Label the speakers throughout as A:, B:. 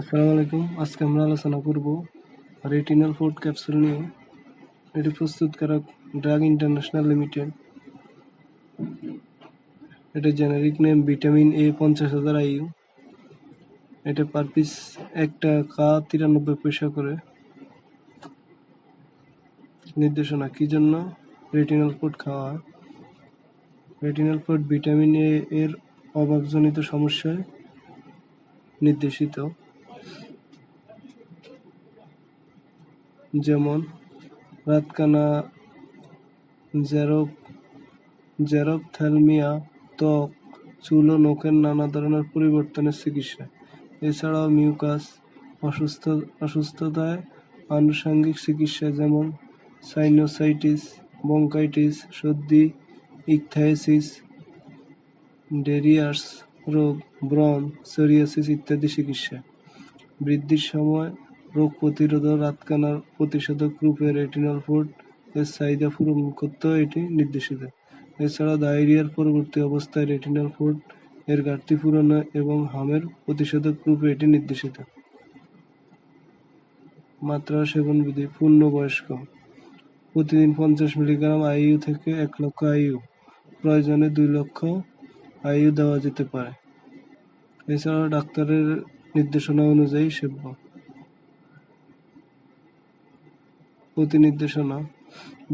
A: আসসালামু আলাইকুম। আজকে আমরা আলোচনা করব রেটিনাল ফুড ক্যাপসুল নিয়ে। এটি প্রস্তুতকারক ড্রাগ ইন্টারন্যাশনাল লিমিটেড। এটা জেনারিক নেম ভিটামিন এ পঞ্চাশ হাজার আইইউ। এটা পার পিস একটা কা তিরানব্বই পয়সা করে। নির্দেশনা, কি জন্য? রেটিনাল ফুড খাওয়া। রেটিনাল ফুড ভিটামিন এ এর অভাবজনিত সমস্যায় নির্দেশিত। যেমন রাতকানা জেরপ জেরপথ্যালমিয়া ত্বক, চুল ও নখের নানা ধরনের পরিবর্তনের চিকিৎসা। এছাড়াও মিউকাস, অসুস্থ, অসুস্থতায় আনুষঙ্গিক চিকিৎসা যেমন সাইনোসাইটিস, বঙ্কাইটিস, সর্দি, ইকথাইসিস, ডেরিয়ার্স রোগ, ব্রণ, সোরিয়াসিস ইত্যাদি চিকিৎসা। বৃদ্ধির সময় রোগ প্রতিরোধ ও রাতকানার প্রতিষেধক রূপে রেটিনল ফুড এর চাহিদা পূরণ করতেও এটি নির্দেশিত। এছাড়া ডায়রিয়ার পরবর্তী অবস্থায় রেটিনল ফুড এর ঘাটতি পূরণ এবং হামের প্রতিষেধক রূপে এটি নির্দেশিত। মাত্রা সেবন বিধি পূর্ণবয়স্ক প্রতিদিন পঞ্চাশ মিলিগ্রাম আইইউ থেকে এক লক্ষ আইইউ। প্রয়োজনে দুই লক্ষ আইইউ দেওয়া যেতে পারে। এছাড়াও ডাক্তারের নির্দেশনা অনুযায়ী সেব্য। প্রতি নির্দেশনা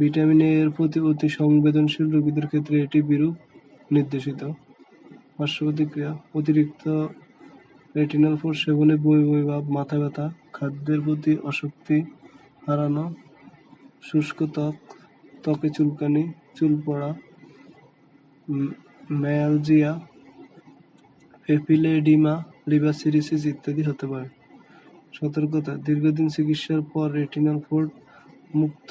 A: ভিটামিন এ এর প্রতি অতি সংবেদনশীল রোগীদের ক্ষেত্রে এটি বিরূপ নির্দেশিত। পার্শ্ব প্রতিক্রিয়া অতিরিক্ত রেটিনাল ফোর সেবনে বমি বমি ভাব, মাথা ব্যথা, খাদ্যের প্রতি আসক্তি হারানো, শুষ্ক ত্বক, ত্বকে চুলকানি, চুল পড়া ম্যালজিয়া, এপিলেডিমা, লিভার সিরিসিস ইত্যাদি হতে পারে। সতর্কতা, দীর্ঘদিন চিকিৎসার পর রেটিনাল ফোর্ড মুক্ত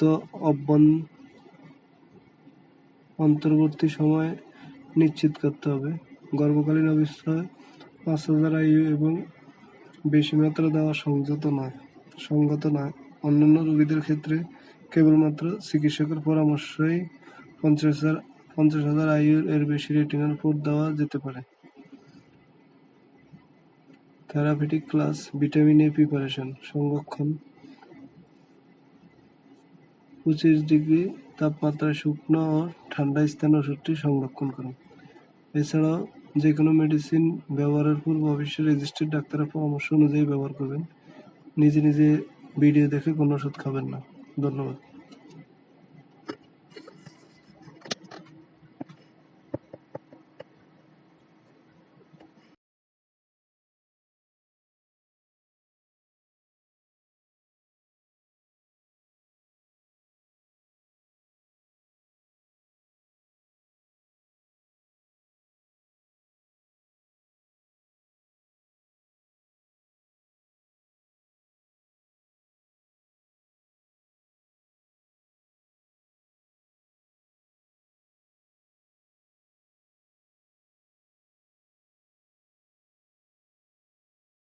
A: অন্তর্বর্তী সময় নিশ্চিত করতে হবে। গর্ভকালীন অবস্থায় পাঁচ হাজার আয়ু এবং বেশি মাত্রা দেওয়া সংযত নয়। সঙ্গত নয়। অন্যান্য রোগীদের ক্ষেত্রে কেবলমাত্র চিকিৎসকের পরামর্শই পঞ্চাশ হাজার পঞ্চাশ হাজার আয়ুর এর বেশি রেটিনাল ফুড দেওয়া যেতে পারে। Therapeutic class vitamin A preparation সংরক্ষণ। পঁচিশ ডিগ্রি তাপমাত্রায় শুকনো ও ঠান্ডা স্থানে ওষুধটি সংরক্ষণ করুন। এছাড়াও যে কোনো মেডিসিন ব্যবহারের পূর্ব অবশ্যই রেজিস্টার্ড ডাক্তারের পরামর্শ অনুযায়ী ব্যবহার করবেন। নিজে নিজে ভিডিও দেখে কোনো ওষুধ খাবেন না। ধন্যবাদ।